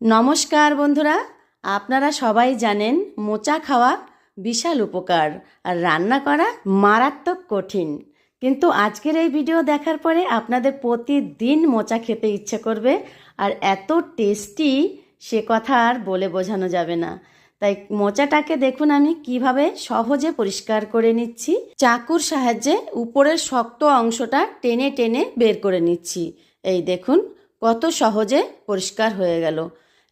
নমস্কার বন্ধুরা, আপনারা সবাই জানেন মোচা খাওয়া বিশাল উপকার আর রান্না করা মারাত্মক কঠিন। কিন্তু আজকের এই ভিডিও দেখার পরে আপনাদের প্রতিদিন মোচা খেতে ইচ্ছে করবে আর এত টেস্টি সে কথা আর বলে বোঝানো যাবে না। তাই মোচাটাকে দেখুন আমি কীভাবে সহজে পরিষ্কার করে নিচ্ছি। চাকুর সাহায্যে উপরের শক্ত অংশটা টেনে টেনে বের করে নিচ্ছি। এই দেখুন কত সহজে পরিষ্কার হয়ে গেল।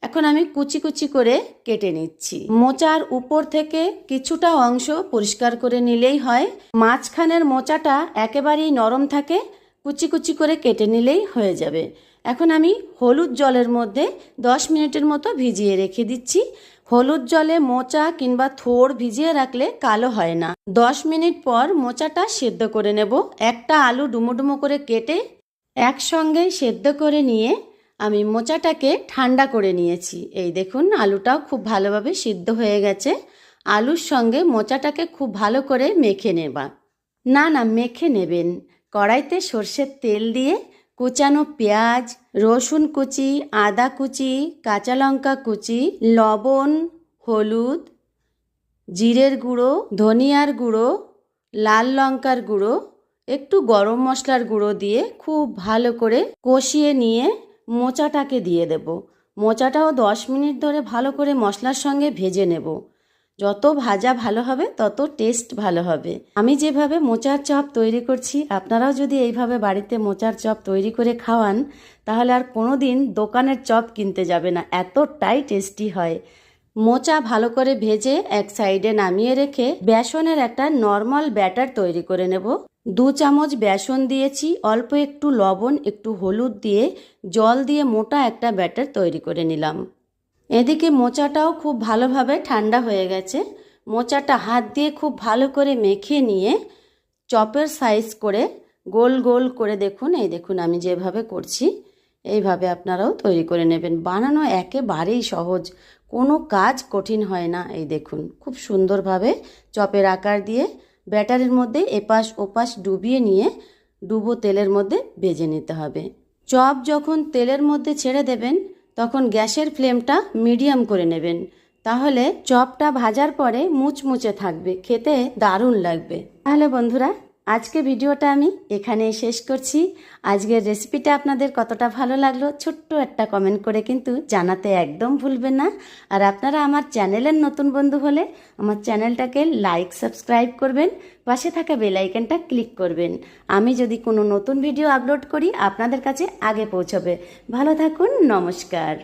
এখন আমি কুচি কুচি করে কেটে নিচ্ছি। মোচার উপর থেকে কিছুটা অংশ পরিষ্কার করে নিলেই হয়। মাঝখানের মোচাটা একেবারেই নরম থাকে, কুচি কুচি করে কেটে নিলেই হয়ে যাবে। এখন আমি হলুদ জলের মধ্যে দশ মিনিটের মতো ভিজিয়ে রেখে দিচ্ছি। হলুদ জলে মোচা কিংবা থোড় ভিজিয়ে রাখলে কালো হয় না। দশ মিনিট পর মোচাটা সেদ্ধ করে নেব। একটা আলু ডুমো ডুমো করে কেটে একসঙ্গে সেদ্ধ করে নিয়ে আমি মোচাটাকে ঠান্ডা করে নিয়েছি। এই দেখুন, আলুটাও খুব ভালোভাবে সিদ্ধ হয়ে গেছে। আলুর সঙ্গে মোচাটাকে খুব ভালো করে মেখে নেবা। না না, মেখে নেবেন। কড়াইতে সর্ষের তেল দিয়ে কুচানো পেঁয়াজ, রসুন কুচি, আদা কুচি, কাঁচা লঙ্কা কুচি, লবণ, হলুদ, জিরের গুঁড়ো, ধনিয়ার গুঁড়ো, লাল লঙ্কার গুঁড়ো, একটু গরম মশলার গুঁড়ো দিয়ে খুব ভালো করে কষিয়ে নিয়ে মোচাটাকে দিয়ে দেব। মোচাটাও দশ মিনিট ধরে ভালো করে মশলার সঙ্গে ভেজে নেব। যত ভাজা ভালো হবে, তত টেস্ট ভালো হবে। আমি যেভাবে মোচার চপ তৈরি করছি, আপনারাও যদি এইভাবে বাড়িতে মোচার চপ তৈরি করে খাওয়ান, তাহলে আর কোনো দিন দোকানের চপ কিনতে যাবে না। এতটাই টেস্টি হয়। মোচা ভালো করে ভেজে এক সাইডে নামিয়ে রেখে বেসনের একটা নর্মাল ব্যাটার তৈরি করে নেব। দু চামচ বেসন দিয়েছি, অল্প একটু লবণ, একটু হলুদ দিয়ে জল দিয়ে মোটা একটা ব্যাটার তৈরি করে নিলাম। এদিকে মোচাটাও খুব ভালোভাবে ঠান্ডা হয়ে গেছে। মোচাটা হাত দিয়ে খুব ভালো করে মেখে নিয়ে চপের সাইজ করে গোল গোল করে দেখুন। এই দেখুন আমি যেভাবে করছি। এইভাবে আপনারাও তৈরি করে নেবেন। বানানো একেবারেই সহজ। কোনো কাজ কঠিন হয় না। এই দেখুন, খুব সুন্দরভাবে চপের আকার দিয়ে ব্যাটারের মধ্যে এপাশ ওপাশ ডুবিয়ে নিয়ে ডুবো তেলের মধ্যে ভেজে নিতে হবে। চপ যখন তেলের মধ্যে ছেড়ে দেবেন, তখন গ্যাসের ফ্লেমটা মিডিয়াম করে নেবেন। তাহলে চপটা ভাজার পরে মুচমুচে থাকবে। খেতে দারুণ লাগবে। তাহলে বন্ধুরা আজকে ভিডিওটা আমি এখানেই শেষ করছি। আজকের রেসিপিটা আপনাদের কতটা ভালো লাগল ছোট্ট একটা কমেন্ট করে কিন্তু জানাতে একদম ভুলবেন না। আর আপনারা আমার চ্যানেলের নতুন বন্ধু হলে আমার চ্যানেলটাকে লাইক সাবস্ক্রাইব করবেন, পাশে থাকা বেল আইকনটা ক্লিক করবেন। আমি যদি কোনো নতুন ভিডিও আপলোড করি, আপনাদের কাছে আগে পৌঁছবে। ভালো থাকুন, নমস্কার।